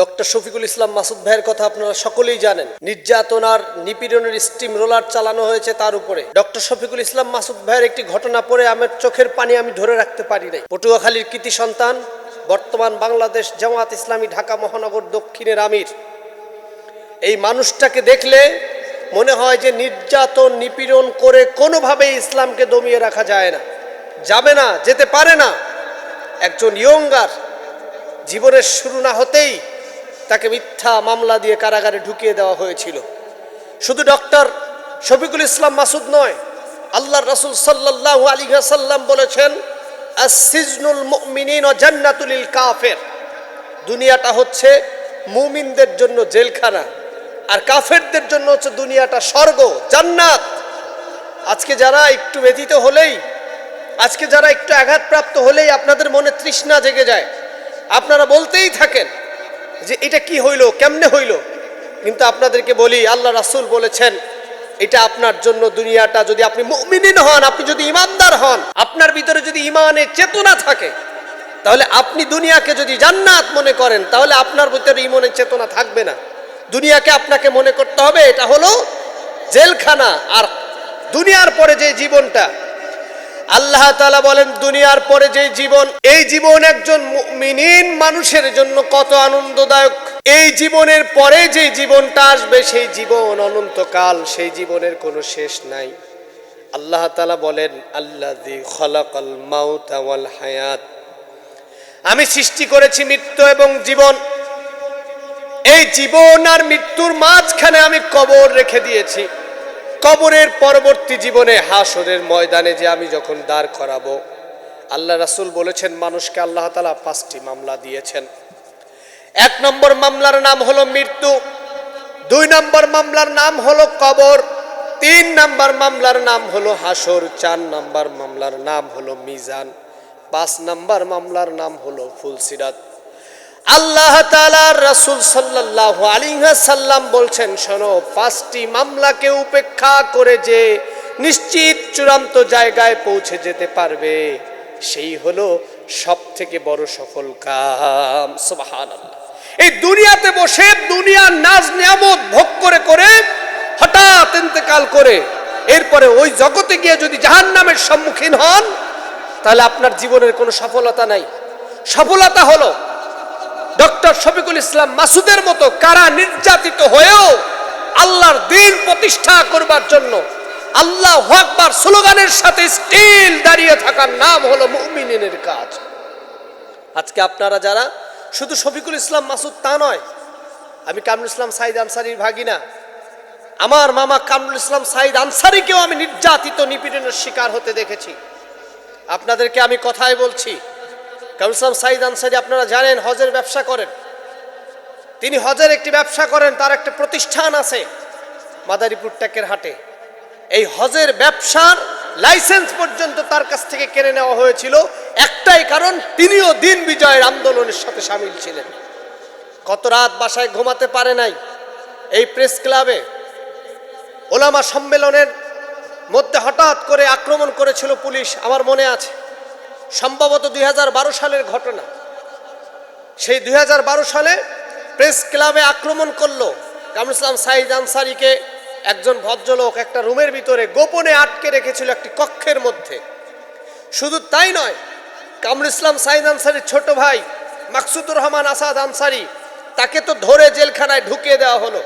Doctor Shafiqul Islam Masud ভাইয়ের কথা আপনারা সকলেই জানেন। নির্যাতনার নিপীড়নের স্টিম রোলার চালানো হয়েছে তার উপরে। ডক্টর শফিকুল ইসলাম মাসুদ ভাইয়ের একটি ঘটনা পড়ে আমার চোখের পানি আমি ধরে রাখতে পারি নাই। পটুয়াখালীর কৃতি সন্তান, বর্তমান বাংলাদেশ জামাত ইসলামী ঢাকা মহানগর দক্ষিণের আমির। এই মানুষটাকে দেখলে মনে হয় যে নির্যাতন, নিপীড়ন করে কোনোভাবেই ইসলামকে দমিয়ে রাখা যায় না। যাবে না, যেতে পারে না। একজন ইয়ঙ্গার, জীবনের শুরু না হতেই তাকে মিথ্যা মামলা দিয়ে কারাগারে ঢুকিয়ে দেওয়া হয়েছিল। শুধু ডক্টর শফিকুল ইসলাম মাসুদ নয় আল্লাহ রসুল সাল্লাহ আলী সাল্লাম বলেছেন আসিজনুল মুমিনিন ও জান্নাতুলিল কাফের। দুনিয়াটা হচ্ছে মুমিনদের জন্য জেলখানা, আর কাফেরদের জন্য হচ্ছে দুনিয়াটা স্বর্গ, জান্নাত। আজকে যারা একটু ব্যথিত হলেই, আজকে যারা একটু আঘাতপ্রাপ্ত হলেই আপনাদের মনে তৃষ্ণা জেগে যায়। আপনারা বলতেই থাকেন যে এটা কি হইল, কেমনে হইল? কিন্তু আপনাদেরকে বলি, আল্লাহ রাসুল বলেছেন, এটা আপনার জন্য দুনিয়াটা যদি আপনি মুমিনিন হন, আপনি যদি ইমানদার হন, আপনার ভিতরে যদি ইমানের চেতনা থাকে, তাহলে আপনি দুনিয়াকে যদি জান্নাত মনে করেন, তাহলে আপনার ভিতরে ইমনের চেতনা থাকবে না। দুনিয়াকে আপনাকে মনে করতে হবে, এটা হলো জেলখানা। আর দুনিয়ার পরে যে জীবনটা আল্লাহ তালা বলেন, দুনিয়ার পরে যে জীবন, এই জীবন একজন মুমিনিন মানুষের জন্য কত আনন্দদায়ক। এই জীবনের পরে যে জীবনটা আসবে, সেই জীবন অনন্তকাল, সেই জীবনের কোনো শেষ নাই। আল্লাহ তালা বলেন, আল্লাযী খলাকাল মাউতা ওয়াল হায়াত। আমি সৃষ্টি করেছি মৃত্যু এবং জীবন। এই জীবন আর মৃত্যুর মাঝখানে আমি কবর রেখে দিয়েছি। কবরের পরবর্তী জীবনে হাসরের ময়দানে যে আমি যখন দাঁড় করাবো, আল্লাহ রাসুল বলেছেন, মানুষকে আল্লাহ তালা পাঁচটি মামলা দিয়েছেন। এক নম্বর মামলার নাম হলো মৃত্যু, দুই নম্বর মামলার নাম হলো কবর, তিন নম্বর মামলার নাম হলো হাসর, চার নম্বর মামলার নাম হলো মিজান, পাঁচ নম্বর মামলার নাম হলো ফুলসিরাত। আল্লাহ রসুল সাল্লাহ সাল্লাম বলছেন, শোনো, পাঁচটি মামলাকে উপেক্ষা করে যে নিশ্চিত চূড়ান্ত জায়গায় পৌঁছে যেতে পারবে, সেই হলো সব থেকে বড় সফল কাম। সুবাহান এই দুনিয়াতে বসে, দুনিয়ার নাজ নিয়ামত ভোগ করে করে হঠাৎ ইন্তেকাল করে, এরপরে ওই জগতে গিয়ে যদি জাহান নামের সম্মুখীন হন, তাহলে আপনার জীবনের কোনো সফলতা নাই। সফলতা হলো ডক্টর শফিকুল ইসলাম মাসুদের মতো কারা নির্যাতিত হয়েও আল্লাহর দিন প্রতিষ্ঠা করবার জন্য আল্লাহ আকবার স্লোগানের সাথে স্টিল দাঁড়িয়ে থাকার নাম হলো মুমিনের কাজ। আজকে আপনারা যারা শুধু শফিকুল ইসলাম মাসুদ তা নয়, আমি কামরুল ইসলাম সাইদ আনসারির ভাগিনা, আমার মামা কামরুল ইসলাম সাইদ আনসারিকেও আমি নির্যাতিত নিপীড়নের শিকার হতে দেখেছি। আপনাদেরকে আমি কথাই বলছি ইসলাম সাইদ আনসারি আপনারা জানেন হজের ব্যবসা করেন। তিনি হজের একটি ব্যবসা করেন, তার একটা প্রতিষ্ঠান আছে মাদারীপুর টেকের হাটে। এই হজের ব্যবসার লাইসেন্স পর্যন্ত তার কাছ থেকে কেড়ে নেওয়া হয়েছিল। একটাই কারণ, তিনিও দিন বিজয়ের আন্দোলনের সাথে সামিল ছিলেন। কত রাত বাসায় ঘুমাতে পারে নাই। এই প্রেস ক্লাবে ওলামা সম্মেলনের মধ্যে হঠাৎ করে আক্রমণ করেছিল পুলিশ, আমার মনে আছে। সম্ভবত দুই হাজার বারো সালের ঘটনা। সেই দুই হাজার বারো সালে প্রেস ক্লাবে আক্রমণ করল কামরুল ইসলাম সাইদ আনসারিকে। একজন ভদ্রলোক একটা রুমের ভিতরে গোপনে আটকে রেখেছিল একটি কক্ষের মধ্যে। শুধু তাই নয়, কামরুল ইসলাম সাইদ আনসারির ছোট ভাই মাকসুদুর রহমান আসাদ আনসারি তাকে তো ধরে জেলখানায় ঢুকিয়ে দেওয়া হলো।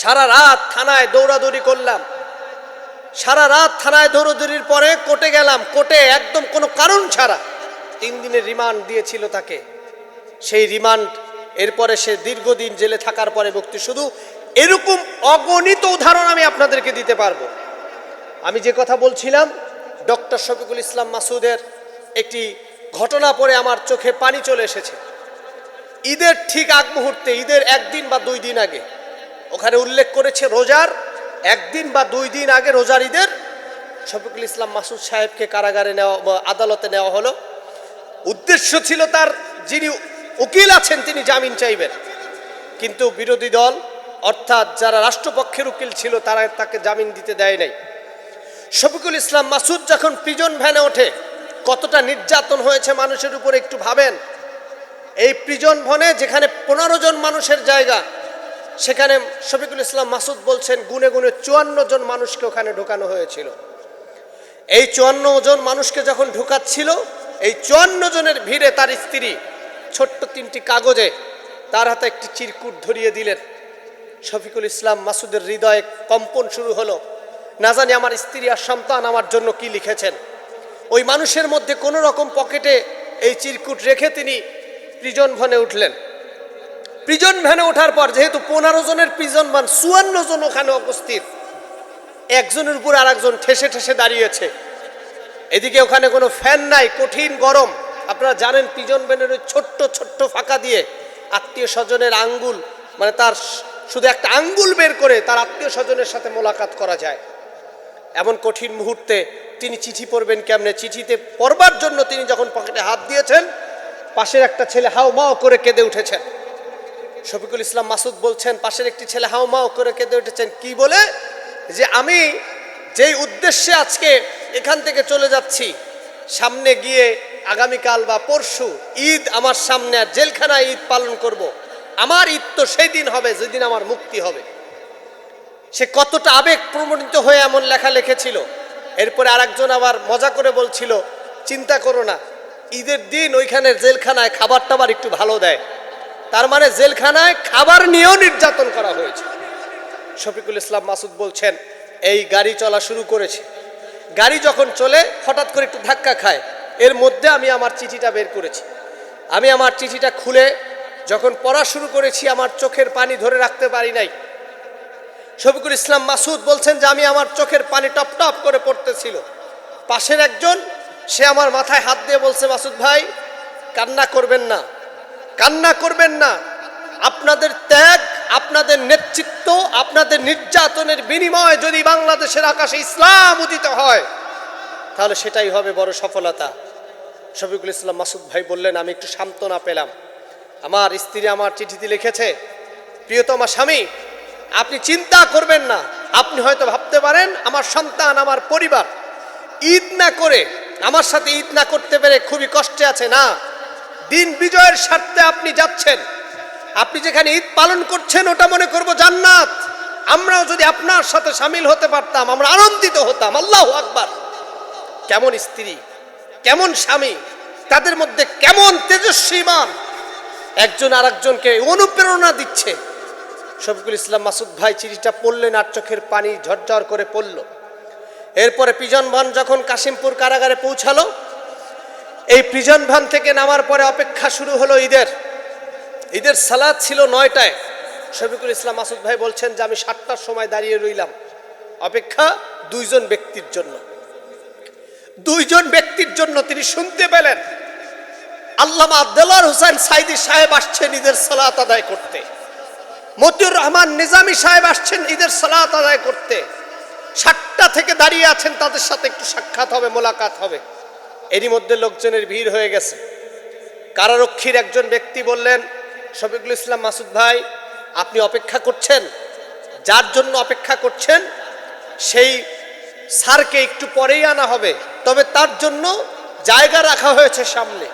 সারা রাত থানায় দৌড়াদৌড়ি করলাম। সারা রাত থানায় দৌড়দৌড়ির পরে কোর্টে গেলাম। কোর্টে একদম কোনো কারণ ছাড়া তিন দিনের রিমান্ড দিয়েছিল তাকে। সেই রিমান্ড, এরপরে সে দীর্ঘদিন জেলে থাকার পরে মুক্তি শুধু এরকম অগণিত উদাহরণ আমি আপনাদেরকে দিতে পারব। আমি যে কথা বলছিলাম, ডক্টর শফিকুল ইসলাম মাসুদের একটি ঘটনা পরে আমার চোখে পানি চলে এসেছে। ঈদের ঠিক আগ মুহূর্তে, ঈদের একদিন বা দুই দিন আগে, ওখানে উল্লেখ করেছে রোজার একদিন বা দুই দিন আগে রোজার ঈদের শফিকুল ইসলাম মাসুদ সাহেবকে কারাগারে নেওয়া আদালতে নেওয়া হলো। উদ্দেশ্য ছিল তার যিনি উকিল আছেন তিনি জামিন চাইবেন। কিন্তু বিরোধী দল, অর্থাৎ যারা রাষ্ট্রপক্ষের উকিল ছিল, তারা তাকে জামিন দিতে দেয় নাই। শফিকুল ইসলাম মাসুদ যখন প্রিজন ভ্যানে ওঠে, কতটা নির্যাতন হয়েছে মানুষের উপরে একটু ভাবেন। এই প্রিজন ভনে যেখানে পনেরো জন মানুষের জায়গা সেখানে শফিকুল ইসলাম মাসুদ বলছেন, গুনে গুনে চুয়ান্ন জন মানুষকে ওখানে ঢোকানো হয়েছিল। এই চুয়ান্ন জন মানুষকে যখন ঢুকাচ্ছিল, এই চুয়ান্ন জনের ভিড়ে তার স্ত্রী ছোট্ট তিনটি কাগজে তার হাতে একটি চিরকুট ধরিয়ে দিলেন। শফিকুল ইসলাম মাসুদের হৃদয়ে কম্পন শুরু হলো। না জানি আমার স্ত্রী আর সন্তান আমার জন্য কি লিখেছেন। ওই মানুষের মধ্যে কোনো রকম পকেটে এই চিরকুট রেখে তিনি প্রিজন ভনে উঠলেন। প্রিজন ভ্যানে ওঠার পর, যেহেতু পনেরো জনের প্রিজন ভ্যান চুয়ান্ন জন ওখানে উপস্থিত। একজনের উপর আর একজন ঠেসে ঠেসে দাঁড়িয়েছে। এদিকে ওখানে কোনো ফ্যান নাই, কঠিন গরম। আপনারা জানেন পিজন ভ্যানের ওই ছোট্ট ছোট্ট ফাঁকা দিয়ে আত্মীয় স্বজনের আঙ্গুল মানে তার শুধু একটা আঙ্গুল বের করে তার আত্মীয় স্বজনের সাথে মোলাকাত করা যায়। এমন কঠিন মুহূর্তে তিনি চিঠি পড়বেন কেমনে? চিঠিতে পড়বার জন্য তিনি যখন পকেটে হাত দিয়েছেন, পাশের একটা ছেলে হাও মাও করে কেঁদে উঠেছেন। শফিকুল ইসলাম মাসুদ বলছেন, পাশের একটি ছেলে হাও মাও করে কেঁদে উঠেছেন। কি বলে? যে আমি যেই উদ্দেশ্যে আজকে এখান থেকে চলে যাচ্ছি, সামনে গিয়ে আগামীকাল বা পরশু ঈদ আমার সামনে আর জেলখানায় ঈদ পালন করব। আমার ঈদ তো সেই দিন হবে যেদিন আমার মুক্তি হবে। সে কতটা আবেগ প্রমণিত হয়ে এমন লেখা লিখেছিল। এরপরে আরেকজন আবার মজা করে বলছিল, চিন্তা করো না, ঈদের দিন ওইখানে জেলখানায় খাবার টাবার একটু ভালো দেয়। তার মানে জেলখানায় খাবার নিয়েও নির্যাতন করা হয়েছে। শফিকুল ইসলাম মাসুদ বলছেন, এই গাড়ি চলা শুরু করেছে। গাড়ি যখন চলে, হঠাৎ করে একটু ধাক্কা খায়। এর মধ্যে আমি আমার চিঠিটা বের করেছি। আমি আমার চিঠিটা খুলে যখন পড়া শুরু করেছি, আমার চোখের পানি ধরে রাখতে পারি নাই। শফিকুল ইসলাম মাসুদ বলছেন যে, আমি আমার চোখের পানি টপ টপ করে পড়তেছিল। পাশের একজন, সে আমার মাথায় হাত দিয়ে বলছে, মাসুদ ভাই, কান্না করবেন না। কান্না করবেন না। আপনাদের ত্যাগ, আপনাদের নেতৃত্ব, আপনাদের নির্যাতনের বিনিময়ে যদি বাংলাদেশের আকাশে ইসলাম উদিত হয়, তাহলে সেটাই হবে বড় সফলতা। শফিকুল ইসলাম মাসুদ ভাই বললেন, আমি একটু সান্ত্বনা পেলাম। আমার স্ত্রী আমার চিঠিতে লিখেছে, প্রিয়তমা স্বামী, আপনি চিন্তা করবেন না। আপনি হয়তো ভাবতে পারেন, আমার সন্তান, আমার পরিবার, ঈদ না করে আমার সাথে ঈদ না করতে পেরে খুবই কষ্টে আছে। না দিন বিজয়ের স্বার্থে আপনি যাচ্ছেন। আপনি যেখানে ঈদ পালন করছেন, ওটা মনে করব জান্নাত। আমরাও যদি আপনার সাথে সামিল হতে পারতাম, আমরা আনন্দিত হতাম। আল্লাহ আকবার। কেমন স্ত্রী, কেমন স্বামী, তাদের মধ্যে কেমন তেজস্বী মান। একজন আর একজনকে অনুপ্রেরণা দিচ্ছে। শফিকুল ইসলাম মাসুদ ভাই চিঠিটা পড়লেন, আর চোখের পানি ঝরঝর করে পড়ল। এরপরে প্রিজন ভান যখন কাশিমপুর কারাগারে পৌঁছালো এই প্রিজন ভান থেকে নামার পরে অপেক্ষা শুরু হলো ঈদের। ঈদের সালাদ ছিল নয়টায়। শফিকুল ইসলাম মাসুদ ভাই বলছেন যে আমি সাতটার সময় দাঁড়িয়ে রইলাম। অপেক্ষা দুইজন ব্যক্তির জন্য। দুইজন ব্যক্তির জন্য তিনি শুনতে পেলেন। আল্লামা আব্দুল্লাহ হুসাইন সাইদি সাহেব আসছেন ঈদের সালাত আদায় করতে। মতিউর রহমান নিজামী সাহেব আসছেন ঈদের সালাত আদায় করতে। সাতটা থেকে দাঁড়িয়ে আছেন, তাদের সাথে একটু সাক্ষাৎ হবে, মোলাকাত হবে। এরই মধ্যে লোকজনের ভিড় হয়ে গেছে। কারারক্ষীর একজন ব্যক্তি বললেন, শফিকুল ইসলাম মাসুদ ভাই, আপনি অপেক্ষা করছেন? যার জন্য অপেক্ষা করছেন, সেই স্যারকে একটু পরেই আনা হবে। তবে তার জন্য জায়গা রাখা হয়েছে সামনে।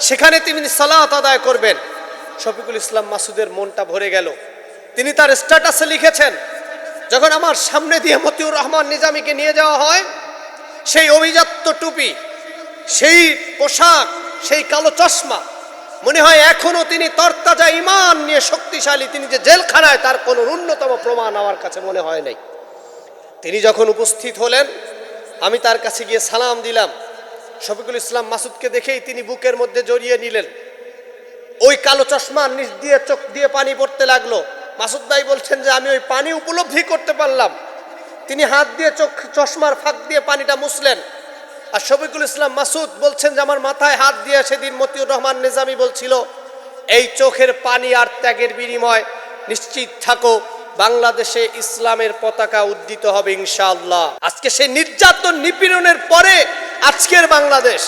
সেখানে তিনি সালাত আদায় করবেন। শফিকুল ইসলাম মাসুদের মনটা ভরে গেল। তিনি তার স্ট্যাটাসে লিখেছেন, যখন আমার সামনে দিয়ে মতিউর রহমান নিজামীকে নিয়ে যাওয়া হয়, সেই অভিজাত্য টুপি সেই পোশাক, সেই কালো চশমা। মনে হয় এখনও তিনি তরতাজা ইমান নিয়ে শক্তিশালী, তিনি যে জেলখানায়, তার কোনো ন্যূনতম প্রমাণ আমার কাছে মনে হয় নাই। তিনি যখন উপস্থিত হলেন, আমি তার কাছে গিয়ে সালাম দিলাম। শফিকুল ইসলাম মাসুদকে দেখেই তিনি বুকের মধ্যে জড়িয়ে নিলেন। ওই কালো চশমার নিচ দিয়ে চোখ দিয়ে পানি পড়তে লাগল। মাসুদ ভাই বলছেন যে, আমি ওই পানি উপলব্ধি করতে পারলাম। তিনি হাত দিয়ে চোখ, চশমার ফাঁক দিয়ে পানিটা মুছলেন। আর শফিকুল ইসলাম মাসুদ বলছেন যে, আমার মাথায় হাত দিয়ে সেদিন মতিউর রহমান নিজামী বলছিল, এই চোখের পানি আর ত্যাগের বিনিময় নিশ্চিত থাকো, বাংলাদেশে ইসলামের পতাকা উদ্দিত হবে ইনশাআল্লাহ। আজকে সেই নির্যাতন নিপীড়নের পরে আজকের বাংলাদেশ।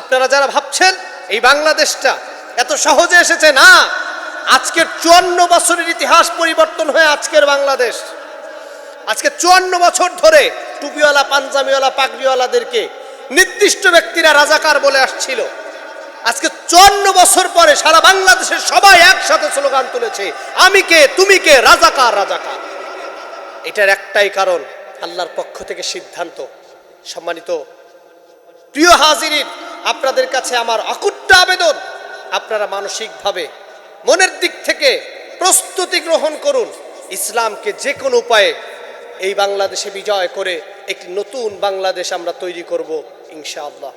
আপনারা যারা ভাবছেন এই বাংলাদেশটা এত সহজে এসেছে, না, আজকের চুয়ান্ন বছরের ইতিহাস পরিবর্তন হয়ে আজকের বাংলাদেশ। আজকে চুয়ান্ন বছর ধরে টুপিওয়ালা পাঞ্জাবিওয়ালা পাগড়িওয়ালাদেরকে নির্দিষ্ট ব্যক্তিরা রাজাকার বলে আসছিল। আজকে চুয়ান্ন বছর পরে সারা বাংলাদেশের সবাই একসাথে স্লোগান তুলেছে, আমি কে, তুমি কে, রাজাকার রাজাকার। এটার একটাই কারণ, আল্লাহর পক্ষ থেকে সিদ্ধান্ত। সম্মানিত প্রিয় হাজিরিন, আপনাদের কাছে আমার অকুট্ট আবেদন, আপনারা মানসিকভাবে মনের দিক থেকে প্রস্তুতি গ্রহণ করুন, ইসলামকে যে কোনো উপায়ে এই বাংলাদেশে বিজয় করে একটি নতুন বাংলাদেশ আমরা তৈরি করব ইনশাআল্লাহ।